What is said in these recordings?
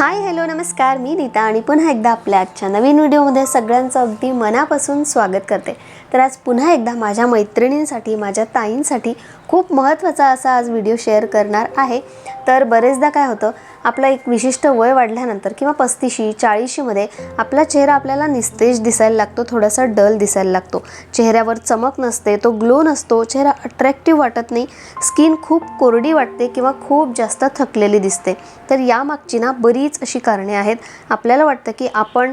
Hi hello नमस्कार. मी नीता आणि पुन्हा एकदा आपल्या आजच्या नवीन व्हिडिओमध्ये सगळ्यांचं अगदी मनापासून स्वागत करते. तर आज पुन्हा एकदा माझ्या मैत्रिणींसाठी माझ्या ताईंसाठी खूप महत्त्वाचा असा आज व्हिडिओ शेअर करणार आहे. तर बरेचदा काय होतं आपलं एक विशिष्ट वय वाढल्यानंतर किंवा पस्तीशी चाळीशीमध्ये आपला चेहरा आपल्याला निस्तेज दिसायला लागतो थोडासा डल दिसायला लागतो. चेहऱ्यावर चमक नसते तो ग्लो नसतो चेहरा अट्रॅक्टिव्ह वाटत नाही स्किन खूप कोरडी वाटते किंवा खूप जास्त थकलेली दिसते. तर यामागची ना बरीच अशी कारणे आहेत. आपल्याला वाटतं की आपण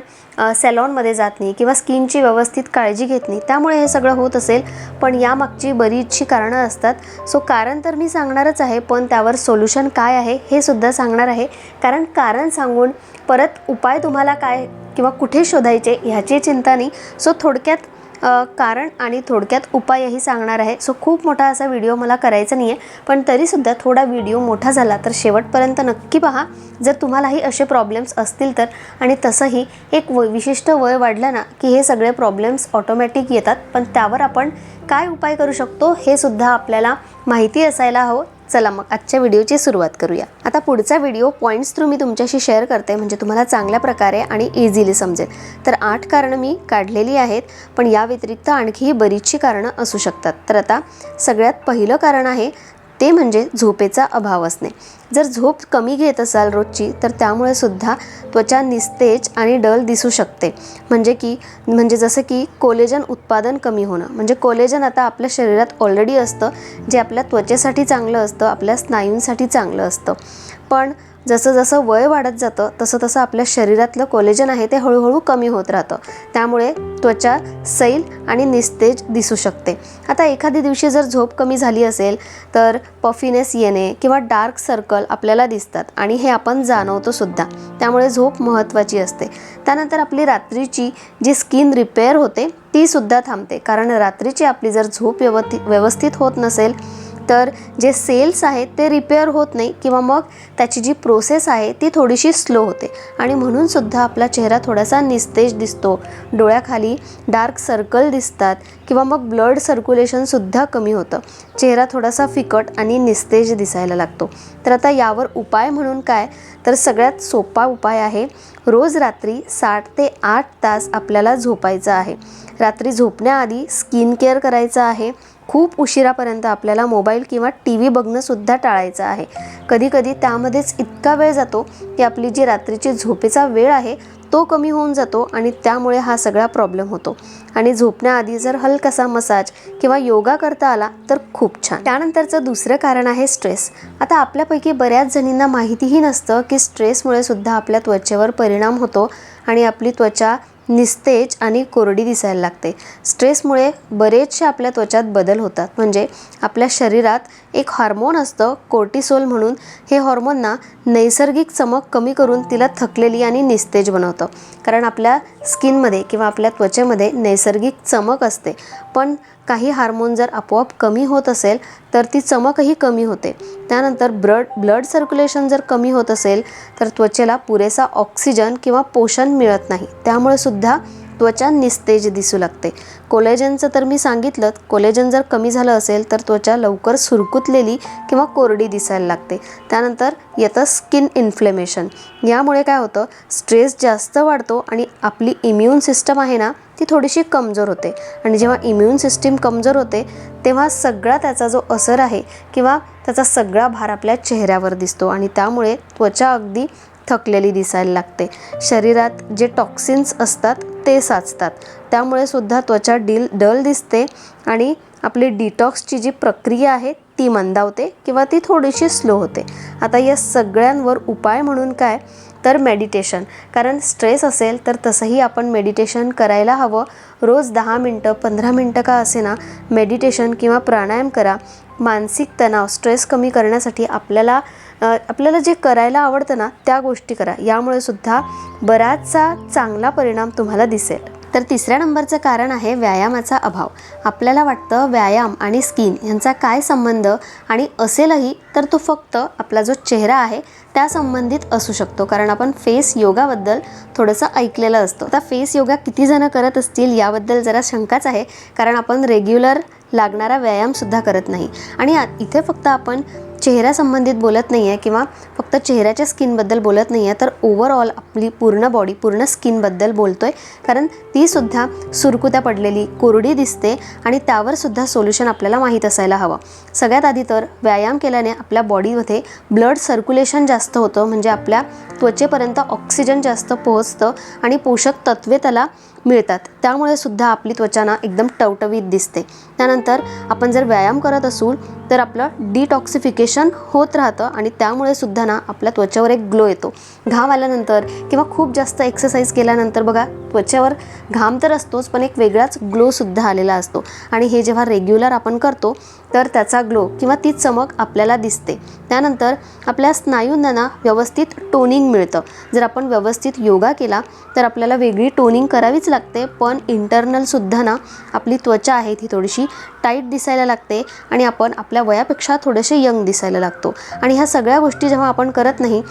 सॅलॉनमध्ये जात नाही किंवा स्किनची व्यवस्थित काळजी घेत नाही त्यामुळे हे सगळं होत असेल. पण यामागची बरीचशी कारणं असतात. सो कारण तर मी सांगणारच आहे पण त्यावर सोल्युशन काय आहे हे सुद्धा सांगणार आहे. कारण कारण सांगून परत उपाय तुम्हाला काय किंवा कुठे शोधायचे ह्याची चिंता नाही. सो थोडक्यात कारण आणि थोडक्यात उपायही सांगणार आहे. सो खूप मोठा असा व्हिडिओ मला करायचा नाही आहे पण तरीसुद्धा थोडा व्हिडिओ मोठा झाला तर शेवटपर्यंत नक्की पहा. जर तुम्हालाही असे प्रॉब्लेम्स असतील तर. आणि तसंही एक व विशिष्ट वय वाढलं ना की हे सगळे प्रॉब्लेम्स ऑटोमॅटिक येतात. पण त्यावर आपण काय उपाय करू शकतो हे सुद्धा आपल्याला माहिती असायला हवं. चला मग आजच्या व्हिडिओची सुरुवात करूया. आता पुढचा व्हिडिओ पॉईंट्स थ्रू मी तुमच्याशी शेअर करते म्हणजे तुम्हाला चांगल्या प्रकारे आणि इझिली समजेल. तर आठ कारणं मी काढलेली आहेत पण या व्यतिरिक्त आणखीही बरीचशी कारणं असू शकतात. तर आता सगळ्यात पहिलं कारण आहे ते म्हणजे झोपेचा अभाव असणे. जर झोप कमी घेत असाल रोजची तर त्यामुळे सुद्धा त्वचा निस्तेज आणि डल दिसू शकते. म्हणजे की म्हणजे जसं की कोलेजन उत्पादन कमी होणं. म्हणजे कोलेजन आता आपल्या शरीरात ऑलरेडी असतं जे आपल्या त्वचेसाठी चांगलं असतं आपल्या स्नायूंसाठी चांगलं असतं. पण जसं जसं वय वाढत जातं तसं तसं आपल्या शरीरातलं कोलेजन आहे ते हळूहळू कमी होत राहतं. त्यामुळे त्वचा सैल आणि निस्तेज दिसू शकते. आता एखाद्या दिवशी जर झोप कमी झाली असेल तर पफिनेस येणे किंवा डार्क सर्कल आपल्याला दिसतात आणि हे आपण जाणवतो सुद्धा. त्यामुळे झोप महत्त्वाची असते. त्यानंतर आपली रात्रीची जी स्किन रिपेअर होते ती सुद्धा थांबते. कारण रात्रीची आपली जर झोप व्यवस्थित व्यवस्थित होत नसेल तर जे सेल्स आहेत ते रिपेअर होत नाही किंवा मग त्याची जी प्रोसेस आहे ती थोडीशी स्लो होते. आणि म्हणूनसुद्धा आपला चेहरा थोडासा निस्तेज दिसतो. डोळ्याखाली डार्क सर्कल दिसतात किंवा मग ब्लड सर्क्युलेशनसुद्धा कमी होतं. चेहरा थोडासा फिकट आणि निस्तेज दिसायला लागतो. तर आता यावर उपाय म्हणून काय? तर सगळ्यात सोपा उपाय आहे रोज रात्री साठ ते आठ तास आपल्याला झोपायचं आहे. रात्री झोपण्याआधी स्किन केअर करायचं आहे. खूप उशिरापर्यंत आपल्याला मोबाईल किंवा टी व्ही बघणंसुद्धा टाळायचं आहे. कधीकधी त्यामध्येच इतका वेळ जातो की आपली जी रात्रीची झोपेचा वेळ आहे तो कमी होऊन जातो आणि त्यामुळे हा सगळा प्रॉब्लेम होतो. आणि झोपण्याआधी जर हलकासा मसाज किंवा योगा करता आला तर खूप छान. त्यानंतरचं दुसरं कारण आहे स्ट्रेस. आता आपल्यापैकी बऱ्याच जणींना माहितीही नसतं की स्ट्रेसमुळे सुद्धा आपल्या त्वचेवर परिणाम होतो आणि आपली त्वचा निस्तेज आणि कोरडी दिसायला लागते. स्ट्रेसमुळे बरेचसे आपल्या त्वचात बदल होतात. म्हणजे आपल्या शरीरात एक हार्मोन असतं कोर्टिसोल म्हणून. हे हॉर्मोन ना नैसर्गिक चमक कमी करून तिला थकलेली आणि निस्तेज बनवतं. कारण आपल्या स्किनमध्ये किंवा आपल्या त्वचेमध्ये नैसर्गिक चमक असते. पण काही हार्मोन जर आपोआप कमी होत असेल तर ती चमकही कमी होते. त्यानंतर ब्लड ब्लड सर्क्युलेशन जर कमी होत असेल तर त्वचेला पुरेसा ऑक्सिजन किंवा पोषण मिळत नाही. त्यामुळे सुद्धा त्वचा निस्तेज दिसू लागते. कोलेजनचं तर मी सांगितलं कोलेजन जर कमी झालं असेल तर त्वचा लवकर सुरकुतलेली किंवा कोरडी दिसायला लागते. त्यानंतर येतं स्किन इन्फ्लेमेशन. यामुळे काय होतं स्ट्रेस जास्त वाढतो आणि आपली इम्युन सिस्टम आहे ना ती थोडीशी कमजोर होते. आणि जेव्हा इम्युन सिस्टीम कमजोर होते तेव्हा सगळा त्याचा जो असर आहे किंवा त्याचा सगळा भार आपल्या चेहऱ्यावर दिसतो आणि त्यामुळे त्वचा अगदी थकलेली दिसायला लागते. शरीरात जे टॉक्सिन्स असतात ते साचतात. त्यामुळे सुद्धा त्वचा डील डल दिसते आणि आपली डिटॉक्सची जी प्रक्रिया आहे ती मंदावते किंवा ती थोडीशी स्लो होते. आता या सगळ्यांवर उपाय म्हणून काय? तर मेडिटेशन कारण स्ट्रेस असेल तर तसंही आपण मेडिटेशन करायला हवं. रोज दहा मिनटं पंधरा मिनटं का असे ना मेडिटेशन किंवा प्राणायाम करा. मानसिक तणाव स्ट्रेस कमी करण्यासाठी आपल्याला आपल्याला जे करायला आवडतं ना त्या गोष्टी करा. यामुळे सुद्धा बराचसा चांगला परिणाम तुम्हाला दिसेल. तर तिसऱ्या नंबरचं कारण आहे व्यायामाचा अभाव. आपल्याला वाटतं व्यायाम आणि स्किन यांचा काय संबंध आणि असेलही तर तो फक्त आपला जो चेहरा आहे त्या संबंधित असू शकतो. कारण आपण फेस योगाबद्दल थोडंसं ऐकलेलं असतं. आता फेस योगा किती जणं करत असतील याबद्दल जरा शंकाच आहे. कारण आपण रेग्युलर लागणारा व्यायामसुद्धा करत नाही. आणि इथे फक्त आपण चेहऱ्यासंबंधित बोलत नाही आहे किंवा फक्त चेहऱ्याच्या स्किनबद्दल बोलत नाही आहे तर ओव्हरऑल आपली पूर्ण बॉडी पूर्ण स्किनबद्दल बोलतो आहे कारण तीसुद्धा सुरकुत्या पडलेली कोरडी दिसते आणि त्यावरसुद्धा सोल्युशन आपल्याला माहीत असायला हवं. सगळ्यात आधी तर व्यायाम केल्याने आपल्या बॉडीमध्ये ब्लड सर्क्युलेशन जास्त होतं म्हणजे आपल्या त्वचेपर्यंत ऑक्सिजन जास्त पोहोचतं आणि पोषक तत्वे त्याला मिळतात. त्यामुळे सुद्धा आपली त्वचा ना एकदम टवटवीत दिसते. त्यानंतर आपण जर व्यायाम करत असू तर आपलं डिटॉक्सिफिकेशन होत राहतं आणि त्यामुळे सुद्धा ना आपल्या त्वचेवर एक ग्लो येतो. घाम आल्यानंतर किंवा खूप जास्त एक्सरसाइज केल्यानंतर बघा त्वचेवर घाम तर असतोच पण एक वेगळाच ग्लोसुद्धा आलेला असतो. आणि हे जेव्हा रेग्युलर आपण करतो तर त्याचा ग्लो किंवा ती चमक आपल्याला दिसते. त्यानंतर आपल्या स्नायूंना ना व्यवस्थित टोनिंग मिळतं. जर आपण व्यवस्थित योगा केला तर आपल्याला वेगळी टोनिंग करावीच लागते लागते पण इंटरनलसुद्धा ना आपली त्वचा आहे ती थोडीशी टाईट दिसायला लागते आणि आपण आपल्या वयापेक्षा थोडेसे यंग दिसायला लागतो. आणि ह्या सगळ्या गोष्टी जेव्हा आपण करत नाही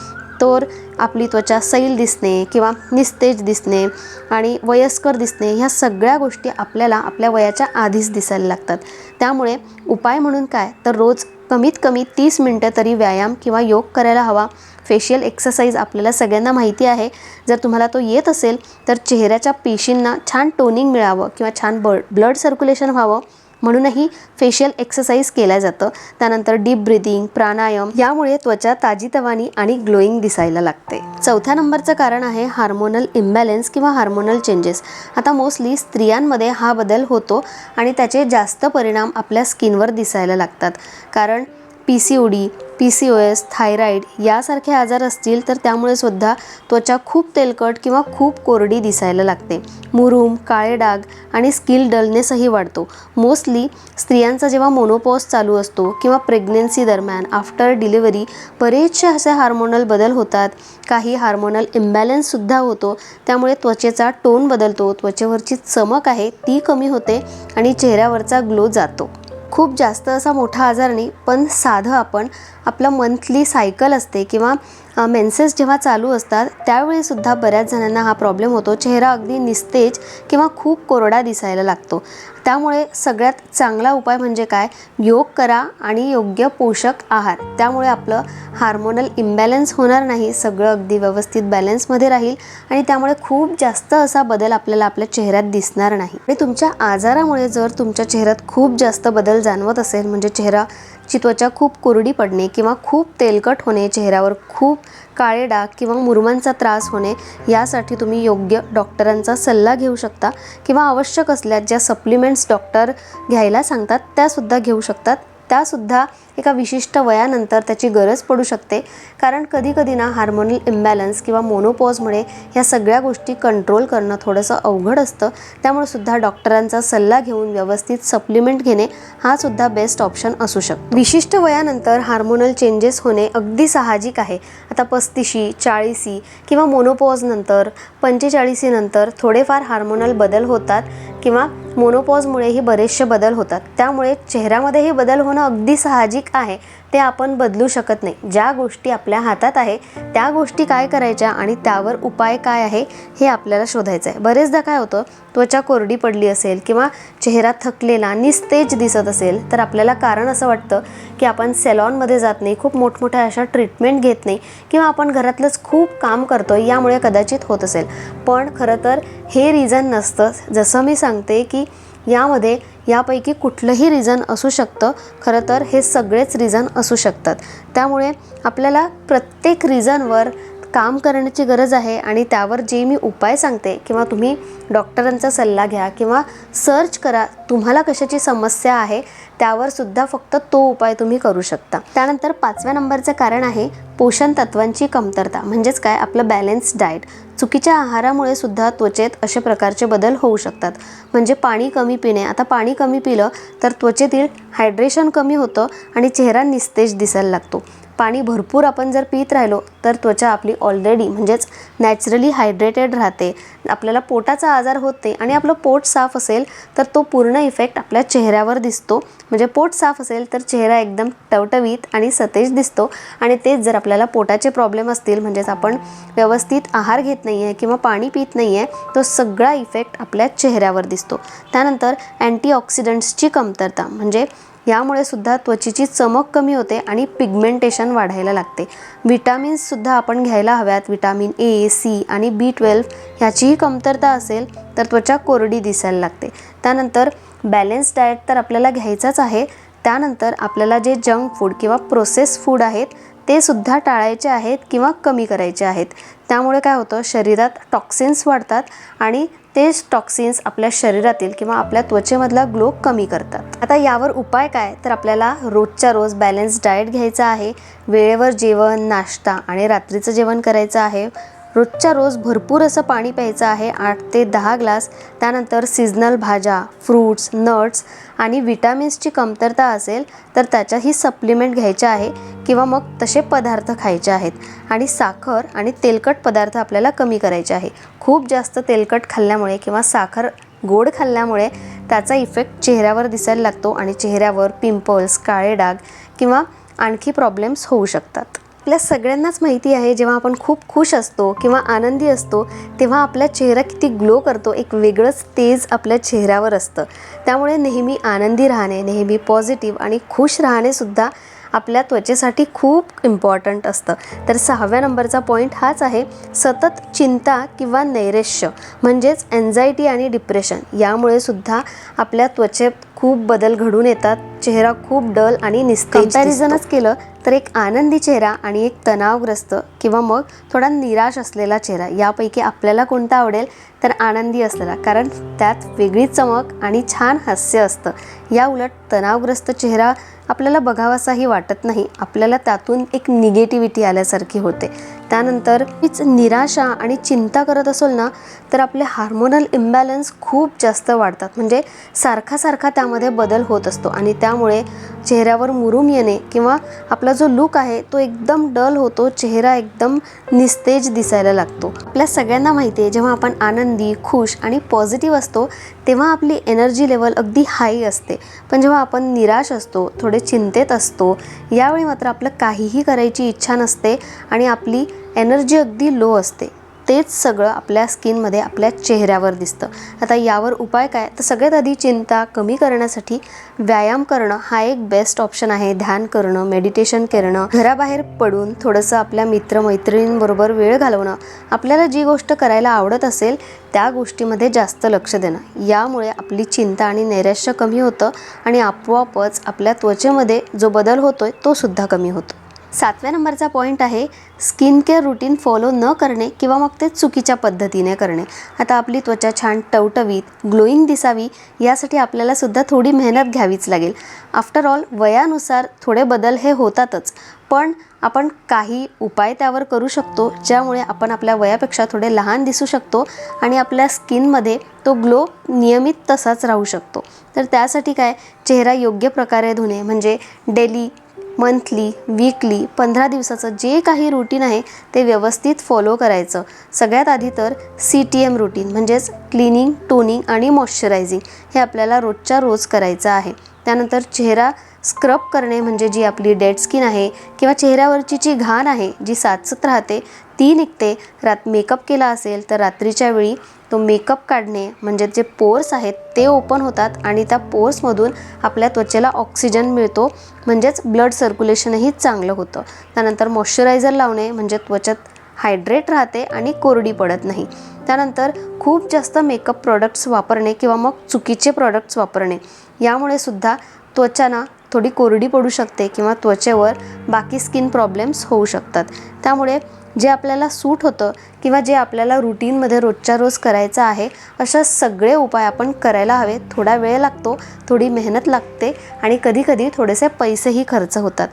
तर आपली त्वचा सैल दिसणे किंवा निस्तेज दिसणे आणि वयस्कर दिसणे ह्या सगळ्या गोष्टी आपल्याला आपल्या वयाच्या आधीच दिसायला लागतात. त्यामुळे उपाय म्हणून काय? तर रोज कमीत कमी तीस मिनटं तरी व्यायाम किंवा योग करायला हवा. फेशियल एक्सरसाइज आपल्याला सगळ्यांना माहिती आहे. जर तुम्हाला तो येत असेल तर चेहऱ्याच्या पेशींना छान टोनिंग मिळावं किंवा छान ब ब्लड सर्क्युलेशन व्हावं म्हणूनही फेशियल एक्सरसाइज केल्या जातं. त्यानंतर डीप ब्रिदिंग प्राणायाम यामुळे त्वचा ताजीतवानी आणि ग्लोईंग दिसायला लागते. चौथ्या नंबरचं कारण आहे हार्मोनल इम्बॅलन्स किंवा हार्मोनल चेंजेस आता मोस्टली स्त्रियांमध्ये हा बदल होतो आणि त्याचे जास्त परिणाम आपल्या स्किनवर दिसायला लागतात. कारण P C O D P C O S thyroid यासारखे आजार असतील तर त्यामुळे सुद्धा त्वचा खूप तेलकट किंवा खूप कोरडी दिसायला लागते. मुरूम काळे डाग आणि स्किल डलनेसही वाढतो. मोस्टली स्त्रियांचा जेव्हा मोनोपॉज चालू असतो किंवा प्रेग्नेन्सी दरम्यान आफ्टर डिलिव्हरी बरेचसे असे हार्मोनल बदल होतात. काही हार्मोनल इम्बॅलन्ससुद्धा होतो. त्यामुळे त्वचेचा टोन बदलतो. त्वचेवरची चमक आहे ती कमी होते आणि चेहऱ्यावरचा ग्लो जातो. खूप जास्त असा मोठा आजार नाही पण साधं आपण आपलं मंथली सायकल असते किंवा मेन्सेस जेव्हा चालू असतात त्यावेळीसुद्धा बऱ्याच जणांना हा प्रॉब्लेम होतो. चेहरा अगदी निस्तेज किंवा खूप कोरडा दिसायला लागतो. त्यामुळे सगळ्यात चांगला उपाय म्हणजे काय? योग करा आणि योग्य पोषक आहार. त्यामुळे आपलं हार्मोनल इम्बॅलन्स होणार नाही. सगळं अगदी व्यवस्थित बॅलन्समध्ये राहील आणि त्यामुळे खूप जास्त असा बदल आपल्याला आपल्या चेहऱ्यात दिसणार नाही. आणि तुमच्या आजारामुळे जर तुमच्या चेहऱ्यात खूप जास्त बदल जाणवत असेल म्हणजे चेहरा ची त्वचा खूप कोरडी पडणे किंवा खूप तेलकट होणे चेहऱ्यावर खूप काळे डाग किंवा मुरुमांचा त्रास होणे यासाठी तुम्ही योग्य डॉक्टरांचा सल्ला घेऊ शकता किंवा आवश्यक असल्यास ज्या सप्लिमेंट्स डॉक्टर घ्यायला सांगतात त्यासुद्धा घेऊ शकतात. त्यासुद्धा एका विशिष्ट वयानंतर त्याची गरज पडू शकते. कारण कधीकधी ना हार्मोनल इम्बॅलन्स किंवा मोनोपॉजमुळे ह्या सगळ्या गोष्टी कंट्रोल करणं थोडंसं अवघड असतं. त्यामुळे सुद्धा डॉक्टरांचा सल्ला घेऊन व्यवस्थित सप्लिमेंट घेणे हा सुद्धा बेस्ट ऑप्शन असू शकतो. विशिष्ट वयानंतर हार्मोनल चेंजेस होणे अगदी साहजिक आहे. आता पस्तीशी चाळीसी किंवा मोनोपॉजनंतर पंचेचाळीसीनंतर थोडेफार हार्मोनल बदल होतात किंवा मोनोपॉजमुळेही बरेचसे बदल होतात. त्यामुळे चेहऱ्यामध्येही बदल होणं अगदी साहजिक आहे. ते आपण बदलू शकत नाही. ज्या गोष्टी आपल्या हातात आहे त्या गोष्टी काय करायच्या आणि त्यावर उपाय काय आहे हे आपल्याला शोधायचं आहे बरेचदा काय होतं त्वचा कोरडी पडली असेल किंवा चेहरा थकलेला निस्तेज दिसत असेल तर आपल्याला कारण असं वाटतं की आपण सेलॉनमध्ये जात नाही खूप मोठमोठ्या अशा ट्रीटमेंट घेत नाही किंवा आपण घरातलंच खूप काम करतो यामुळे कदाचित होत असेल. पण खरं तर हे रिझन नसतं. जसं मी सांगते की यामध्ये यापैकी कुठलंही रिझन असू शकतं. खरं तर हे सगळेच रिझन असू शकतात. त्यामुळे आपल्याला प्रत्येक रिझनवर काम करण्याची गरज आहे आणि त्यावर जे मी उपाय सांगते किंवा तुम्ही डॉक्टरांचा सल्ला घ्या किंवा सर्च करा तुम्हाला कशाची समस्या आहे त्यावर सुद्धा फक्त तो उपाय तुम्ही करू शकता. त्यानंतर पाचव्या नंबरचं कारण आहे पोषण तत्वांची कमतरता म्हणजेच काय? आपलं बॅलन्स डाएट चुकीच्या आहारामुळे सुद्धा त्वचेत अशा प्रकारचे बदल होऊ शकतात. म्हणजे पाणी कमी पिणे. आता पाणी कमी पिलं तर त्वचेतील हायड्रेशन कमी होतं आणि चेहरा निस्तेज दिसायला लागतो. पाणी भरपूर आपण जर पित राहिलो तर त्वचा आपली ऑलरेडी म्हणजेच नॅचरली हायड्रेटेड राहते. आपल्याला पोटाचा आजार होत नाही आणि आपलं पोट साफ असेल तर तो पूर्ण इफेक्ट आपल्या चेहऱ्यावर दिसतो. म्हणजे पोट साफ असेल तर चेहरा एकदम टवटवीत आणि सतेज दिसतो. आणि तेच जर आपल्याला पोटाचे प्रॉब्लेम असतील म्हणजेच आपण व्यवस्थित आहार घेत नाही आहे किंवा पाणी पित नाही आहे तो सगळा इफेक्ट आपल्या चेहऱ्यावर दिसतो. त्यानंतर अँटीऑक्सिडंट्सची कमतरता म्हणजे यामुळे सुद्धा त्वचेची चमक कमी होते आणि पिगमेंटेशन वाढायला लागते. विटामिन्ससुद्धा आपण घ्यायला हव्यात. विटामिन ए सी आणि बी ट्वेल्व ह्याचीही कमतरता असेल तर त्वचा कोरडी दिसायला लागते. त्यानंतर बॅलेन्स डाएट तर आपल्याला घ्यायचाच आहे. त्यानंतर आपल्याला जे जंक फूड किंवा प्रोसेस फूड आहेत ते सुद्धा टाळायचे आहेत किंवा कमी करायचे आहेत. त्यामुळे काय होतं? शरीरात टॉक्सिन्स वाढतात आणि तेच टॉक्सिन्स आपल्या शरीरातील किंवा आपल्या त्वचेमधला ग्लो कमी करतात. आता यावर उपाय काय? तर आपल्याला रोजच्या रोज बॅलन्स डाएट घ्यायचा आहे. वेळेवर जेवण नाश्ता आणि रात्रीचं जेवण करायचं आहे. रोजच्या रोज भरपूर असं पाणी प्यायचं आहे. आठ ते दहा ग्लास त्यानंतर सीजनल भाज्या फ्रूट्स नट्स आणि विटॅमिन्सची कमतरता असेल तर त्याच्याही सप्लिमेंट घ्यायच्या आहे किंवा मग तसे पदार्थ खायचे आहेत. आणि साखर आणि तेलकट पदार्थ आपल्याला कमी करायचे आहे. खूप जास्त तेलकट खाल्ल्यामुळे किंवा साखर गोड खाल्ल्यामुळे त्याचा इफेक्ट चेहऱ्यावर दिसायला लागतो आणि चेहऱ्यावर पिंपल्स काळे डाग किंवा आणखी प्रॉब्लेम्स होऊ शकतात. आपल्या सगळ्यांनाच माहिती आहे जेव्हा आपण खूप खुश असतो किंवा आनंदी असतो तेव्हा आपला चेहरा किती ग्लो करतो एक वेगळंच तेज आपल्या चेहऱ्यावर असतं. त्यामुळे नेहमी आनंदी राहणे नेहमी पॉझिटिव्ह आणि खुश राहणेसुद्धा आपल्या त्वचेसाठी खूप इम्पॉर्टंट असतं. तर सहाव्या नंबरचा पॉईंट हाच आहे सतत चिंता किंवा नैरेश्य म्हणजेच एन्झायटी आणि डिप्रेशन यामुळे सुद्धा आपल्या त्वचेत खूप बदल घडून येतात. चेहरा खूप डल आणि निस्तेज कम्पॅरिझनच केलं तर एक आनंदी चेहरा आणि एक तणावग्रस्त किंवा मग थोडा निराश असलेला चेहरा यापैकी आपल्याला कोणता आवडेल तर आनंदी असलेला. कारण त्यात वेगळी चमक आणि छान हास्य असतं. या उलट तणावग्रस्त चेहरा आपल्याला बघावासाही वाटत नाही. आपल्याला त्यातून एक निगेटिव्हिटी आल्यासारखी होते. त्यानंतर हीच निराशा आणि चिंता करत असेल ना तर आपले हार्मोनल इम्बॅलन्स खूप जास्त वाढतात. म्हणजे सारखा सारखा त्यामध्ये बदल होत असतो आणि त्यामुळे चेहऱ्यावर मुरूम येणे किंवा आपला जो लुक आहे तो एकदम डल होतो चेहरा एकदम निस्तेज दिसायला लागतो. आपल्या सगळ्यांना माहिती आहे जेव्हा आपण आनंदी खुश आणि पॉझिटिव्ह असतो तेव्हा आपली एनर्जी लेवल अगदी हाई असते. पण जेव्हा आपण निराश असतो थोडे चिंतेत असतो यावेळी मात्र आपलं काहीही करायची इच्छा नसते आणि आपली एनर्जी अगदी लो असते. तेच सगळं आपल्या स्किनमध्ये आपल्या चेहऱ्यावर दिसतं. आता यावर उपाय काय? तर सगळ्यात आधी चिंता कमी करण्यासाठी व्यायाम करणं हा एक बेस्ट ऑप्शन आहे. ध्यान करणं मेडिटेशन करणं घराबाहेर पडून थोडंसं आपल्या मित्रमैत्रिणींबरोबर वेळ घालवणं आपल्याला जी गोष्ट करायला आवडत असेल त्या गोष्टीमध्ये जास्त लक्ष देणं. यामुळे आपली चिंता आणि नैराश्य कमी होतं आणि आपोआपच आपल्या त्वचेमध्ये जो बदल होतोय तो सुद्धा कमी होतो. सातव्या नंबरचा पॉईंट आहे स्किन केअर रुटीन फॉलो न करणे किंवा मग ते चुकीच्या पद्धतीने करणे. आता आपली त्वचा छान टवटवीत ग्लोईंग दिसावी यासाठी आपल्याला सुद्धा थोडी मेहनत घ्यावीच लागेल. आफ्टर ऑल वयानुसार थोडे बदल हे होतातच. पण आपण काही उपाय त्यावर करू शकतो ज्यामुळे आपण आपल्या वयापेक्षा थोडे लहान दिसू शकतो आणि आपल्या स्किनमध्ये तो ग्लो नियमित तसाच राहू शकतो. तर त्यासाठी काय? चेहरा योग्य प्रकारे धुणे म्हणजे डेली मंथली वीकली पंधरा दिवसाचं जे काही रुटीन आहे ते व्यवस्थित फॉलो करायचं. सगळ्यात आधी तर सी टी एम रुटीन म्हणजेच क्लिनिंग टोनिंग आणि मॉइश्चरायझिंग हे आपल्याला रोजच्या रोज करायचं आहे. त्यानंतर चेहरा स्क्रब करणे म्हणजे जी आपली डेड स्किन आहे किंवा चेहऱ्यावरची जी घाण आहे जी साचत राहते ती निघते. रात मेकअप केला असेल तर रात्रीच्या वेळी तो मेकअप काढणे म्हणजे जे पोर्स आहेत ते ओपन होतात आणि त्या पोर्समधून आपल्या त्वचेला ऑक्सिजन मिळतो. म्हणजेच ब्लड सर्क्युलेशनही चांगलं होतं. त्यानंतर मॉइश्चरायझर लावणे म्हणजे त्वचेत हायड्रेट राहते आणि कोरडी पडत नाही. त्यानंतर खूप जास्त मेकअप प्रॉडक्ट्स वापरणे किंवा मग चुकीचे प्रॉडक्ट्स वापरणे. यामुळे सुद्धा त्वचाना थोडी कोरडी पडू शकते किंवा त्वचेवर बाकी स्किन प्रॉब्लेम्स होऊ शकतात. त्यामुळे जे आपल्याला सूट होतं किंवा जे आपल्याला रुटीनमध्ये रोजच्या रोज करायचं आहे अशा सगळे उपाय आपण करायला हवे थोडा वेळ लागतो थोडी मेहनत लागते आणि कधीकधी थोडेसे पैसेही खर्च होतात.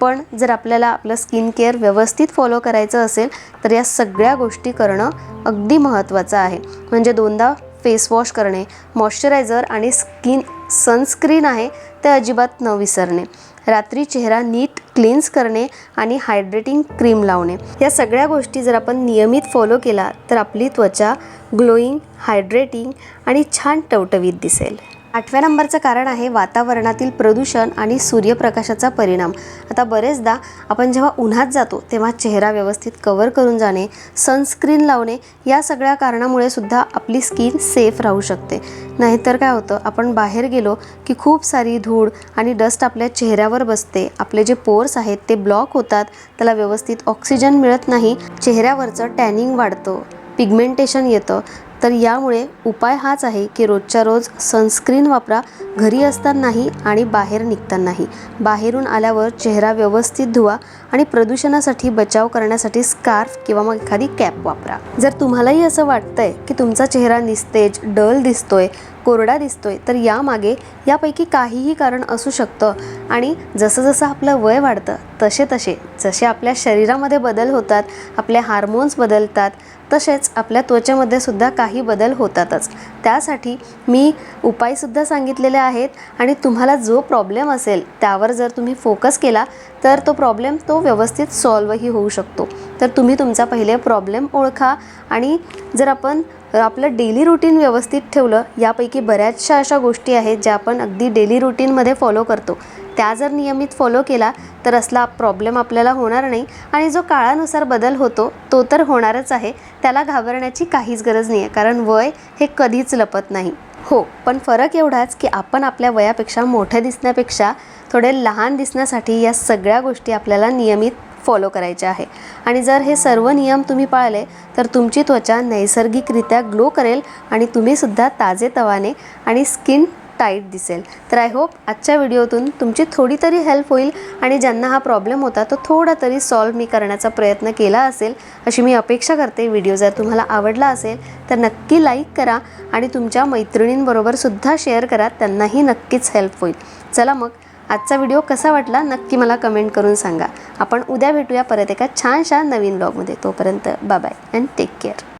पण जर आपल्याला आपलं स्किन केअर व्यवस्थित फॉलो करायचं असेल तर या सगळ्या गोष्टी करणं अगदी महत्त्वाचं आहे. म्हणजे दोनदा फेस वॉश करणे मॉइश्चरायझर आणि स्किन सनस्क्रीन आहे ते अजिबात न विसरणे. रात्री चेहरा नीट क्लीन्स करणे आणि हायड्रेटिंग क्रीम लावणे. या सगळ्या गोष्टी जर आपण नियमित फॉलो केला तर आपली त्वचा ग्लोईंग हायड्रेटिंग आणि छान टवटवीत दिसेल. आठव्या नंबरचं कारण आहे वातावरणातील प्रदूषण आणि सूर्यप्रकाशाचा परिणाम. आता बरेचदा आपण जेव्हा उन्हात जातो तेव्हा चेहरा व्यवस्थित कवर करून जाणे सनस्क्रीन लावणे या सगळ्या कारणामुळे सुद्धा आपली स्किन सेफ राहू शकते. नाहीतर काय होतं आपण बाहेर गेलो की खूप सारी धूळ आणि डस्ट आपल्या चेहऱ्यावर बसते. आपले जे पोर्स आहेत ते ब्लॉक होतात त्याला व्यवस्थित ऑक्सिजन मिळत नाही चेहऱ्यावरचं टॅनिंग वाढतं पिगमेंटेशन येतं. तर यामुळे उपाय हाच आहे की रोजच्या रोज सनस्क्रीन वापरा घरी असतानाही आणि बाहेर निघतानाही. बाहेरून आल्यावर चेहरा व्यवस्थित धुवा आणि प्रदूषणासाठी बचाव करण्यासाठी स्कार्फ किंवा मग एखादी कॅप वापरा. जर तुम्हालाही असं वाटतंय की तुमचा चेहरा निस्तेज डल दिसतोय कोरडा दिसतोय तर यामागे यापैकी काहीही कारण असू शकतं आणि जसं जसं आपलं वय वाढतं तसे तसे जसे आपल्या शरीरामध्ये बदल होतात आपले हार्मोन्स बदलतात तसेच आपल्या त्वचेमध्ये सुद्धा काही बदल होतातच. त्यासाठी मी उपायसुद्धा सांगितलेले आहेत आणि तुम्हाला जो प्रॉब्लेम असेल त्यावर जर तुम्ही फोकस केला तर तो प्रॉब्लेम तो व्यवस्थित सॉल्वही होऊ शकतो. तर तुम्ही तुमचा पहिले प्रॉब्लेम ओळखा आणि जर आपण आपलं डेली रुटीन व्यवस्थित ठेवलं यापैकी बऱ्याचशा अशा गोष्टी आहेत ज्या आपण अगदी डेली रुटीनमध्ये फॉलो करतो. त्या जर नियमित फॉलो केला तर असला प्रॉब्लेम आपल्याला होणार नाही आणि जो काळानुसार बदल होतो तो तर होणारच आहे. त्याला घाबरण्याची काहीच गरज नाही आहे कारण वय हे कधीच लपत नाही. हो पण फरक एवढाच की आपण आपल्या वयापेक्षा मोठ्या दिसण्यापेक्षा थोडे लहान दिसण्यासाठी या सगळ्या गोष्टी आपल्याला नियमित फॉलो करायचे आहे. आणि जर हे सर्व नियम तुम्ही पाळले तर तुमची त्वचा नैसर्गिकरित्या ग्लो करेल आणि तुम्हीसुद्धा ताजेतवाने आणि स्किन टाईट दिसेल. तर आय होप आजच्या व्हिडिओतून तुमची थोडी तरी हेल्प होईल आणि ज्यांना हा प्रॉब्लेम होता तो थोडा तरी सॉल्व मी करण्याचा प्रयत्न केला असेल अशी मी अपेक्षा करते व्हिडिओ जर तुम्हाला आवडला असेल तर नक्की लाईक करा आणि तुमच्या मैत्रिणींबरोबरसुद्धा शेअर करा त्यांनाही नक्कीच हेल्प होईल. चला मग आजचा व्हिडिओ कसा वाटला नक्की मला कमेंट करून सांगा. आपण उद्या भेटूया परत एका छानशा नवीन ब्लॉगमध्ये तोपर्यंत बाय अँड टेक केअर